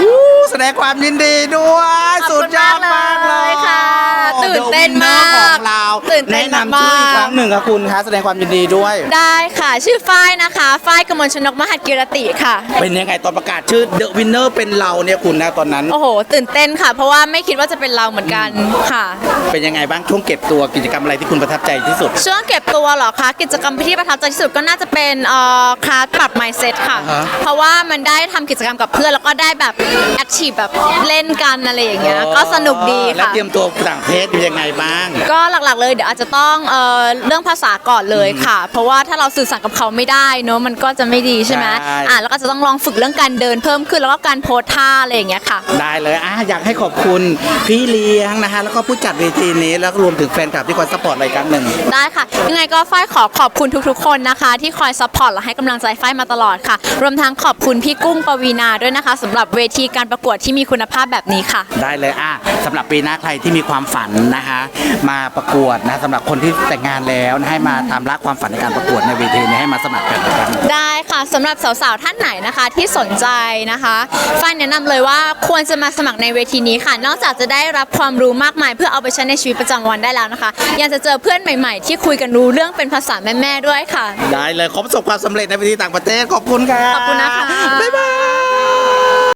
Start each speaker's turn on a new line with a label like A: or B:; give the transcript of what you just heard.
A: อู้แสดงความยินดีด้วย
B: ขอบ
A: สุ
B: คุ
A: ด
B: ณ
A: ยอด
B: มาก
A: มากเลย
B: ค่ะ ตื่นเต้นมาก
A: The winner ของเรา
B: ตื่นเต้น
A: แนะนำชื่ออีกครั้งหนึ่งค่ะคุณคะแสดงความยินดีด้วย
B: ได้ค่ะ ชื่อฝ้ายนะคะฝ้ายกมลชนกมหัดกิรติค่ะ
A: เป็นยังไงตอนประกาศชื่อ The Winner เป็นเราเนี่ยคุณนะตอนนั้น
B: โอ้โห ตื่นเต้นค่ะ เพราะว่าไม่คิดว่าจะเป็นเราเหมือนกันค่ะ
A: เป็นยังไงบ้างช่วงเก็บตัวกิจกรรมอะไรที่คุณประทับใจที่สุด
B: ช่วงเก็บตัวเหรอคะกิจกรรมที่ประทับใจที่สุดก็น่าจะเป็นเอ่อคลาสปรับ mindset ค่ะ
A: อ่าฮะ
B: เพราะว่ามันได้ทำกิจกรรมกับเพื่อน แล้วก็ได้แบบแอคทีฟแบบเล่นกันอะไรอย่างเงี้ยก็สนุกดี
A: แล้ว
B: ค่ะ
A: เตรียมตัวต่างประเทศเป็นยังไงบ้าง
B: ก็หลักๆเลยเดี๋ยวอาจจะต้องเอ่อเรื่องภาษาก่อนเลยค่ะ เพราะว่าถ้าเราสื่อสารกับเขาไม่ได้เนอะมันก็จะไม่ดีใช่ไหม
A: ใช่
B: อ่าแล้วก็จะต้องลองฝึกเรื่องการเดินเพิ่มขึ้นแล้วก็การโพสท่าอะไรอย่างเงี้ยค่ะ
A: ได้เลยอะอยากให้ขอบคุณพี่เลี้ยงนะคะ แล้วก็ผู้จัดเวทีนี้ แล้วก็รวมถึงแฟนคลับที่คอยสปอร์ตรายการหนึ่ง
B: ได้ค่ะ ยังไงก็ฝ้ายขอขอบคุณทุกๆ คนนะคะ ที่คอยซัพพอร์ตและให้กำลังใจฝ้ายมาตลอดค่ะ รวมทั้งขอบคุณพี่กุ้งปวีนาด้วยนะคะสำหรับเวทีการประกวดที่มีคุณภาพแบบนี้ค่ะ
A: ได้เลยอะสำหรับปีหน้าใครที่มีความฝันนะคะ มาประกวดนะสำหรับคนที่แต่งงานแล้วนะให้มาตามรักความฝันในการประกวดในเวทีนี้ให้มาสมัครกันนะครับ
B: ได้ค่ะสำหรับสาวๆท่านไหนนะคะที่สนใจนะคะฝ้ายแนะนำเลยว่าควรจะมาสมัครในเวทีนี้ค่ะ นอกจากจะได้รับความรู้มากมาย เพื่อเอาไปใช้ในชีวิตประจำวันได้แล้วนะคะ ยังจะเจอเพื่อนใหม่ๆ ที่คุยกันรู้เรื่องเป็นภาษาแม่ๆด้วยค่ะ
A: ได้เลยขอประสบความสำเร็จในเวทีต่างประเทศขอบคุณค่ะ
B: ขอบคุณนะคะ
A: บ๊ายบาย